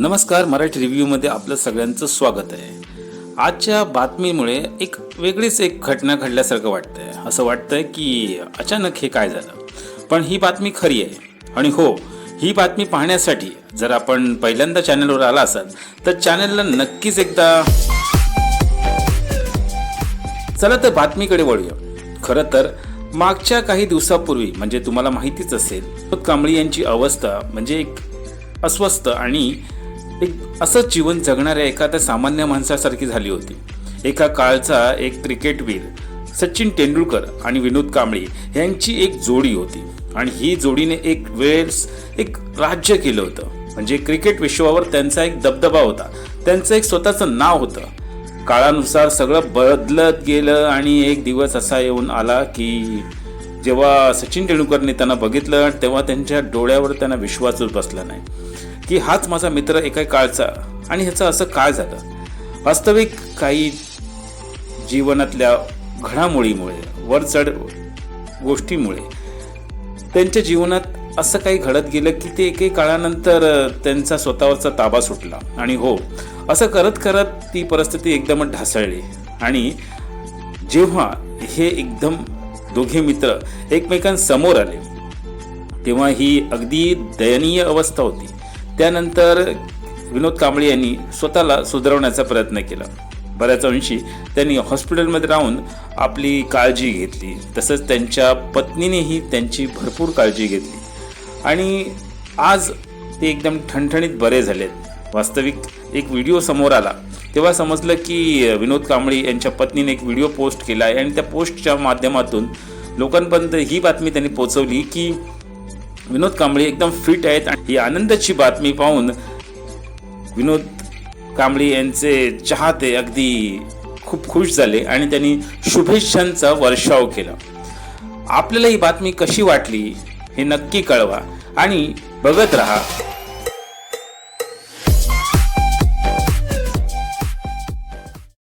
नमस्कार मराठी रिव्ह्यूमध्ये आपलं सगळ्यांचं स्वागत आहे. आजच्या बातमीमुळे एक वेगळीच एक घटना घडल्यासारखं वाटतंय. असं वाटतंय की अचानक हे काय झालं? पण ही बातमी खरी आहे. आणि हो ही बातमी पाहण्यासाठी जर आपण पहिल्यांदा चॅनलवर आला असाल तर चॅनलला नक्कीच एकदा चला तर बातमीकडे वळूया. खरं तर मागच्या काही दिवसापूर्वी म्हणजे तुम्हाला माहितीच असेल कांबळी यांची अवस्था म्हणजे एक अस्वस्थ आणि एक असं जीवन जगणाऱ्या एखाद्या सामान्य माणसासारखी झाली होती. एका काळचा एक क्रिकेटवीर सचिन तेंडुलकर आणि विनोद कांबळी यांची एक जोडी होती. आणि ही जोडीने एक वेळेस एक राज्य केलं होतं. म्हणजे क्रिकेट विश्वावर त्यांचा एक दबदबा होता. त्यांचं एक स्वतःचं नाव होतं. काळानुसार सगळं बदलत गेलं आणि एक दिवस असा येऊन आला की जेव्हा सचिन तेंडुलकरने त्यांना बघितलं तेव्हा त्यांच्या डोळ्यावर त्यांना विश्वासच बसला नाही. की हाच माझा मित्र एका काळचा. आणि ह्याचं असं काय झालं? वास्तविक काही जीवनातल्या घडामोडीमुळे वरचढ गोष्टीमुळे त्यांच्या जीवनात असं काही घडत गेलं की ते एके काळानंतर त्यांचा स्वतःवरचा ताबा सुटला. आणि हो असं करत करत ती परिस्थिती एकदमच ढासळली. आणि जेव्हा हे एकदम दोघे मित्र एकमेकांसमोर आले तेव्हा ही अगदी दयनीय अवस्था होती. त्यानंतर विनोद कांबळे यांनी स्वतःला सुधारवण्याचा प्रयत्न केला. बऱ्याच अंशी त्यांनी हॉस्पिटलमध्ये राहून आपली काळजी घेतली. तसंच त्यांच्या पत्नीनेही त्यांची भरपूर काळजी घेतली. आणि आज ते एकदम ठणठणीत बरे झालेत. वास्तविक एक व्हिडिओ समोर आला. तेव्हा समजलं की विनोद कांबळे यांच्या पत्नीने एक व्हिडिओ पोस्ट केला आहे. आणि त्या पोस्टच्या माध्यमातून लोकांपर्यंत ही बातमी त्यांनी पोचवली की विनोद कांबळे एकदम फिट आहेत आणि ही आनंदाची बातमी पाहून विनोद कांबळे यांचे चाहते अगदी खूप खुश झाले आणि त्यांनी शुभेच्छांचा वर्षाव केला. आपल्याला ही बातमी कशी वाटली हे नक्की कळवा आणि बघत राहा.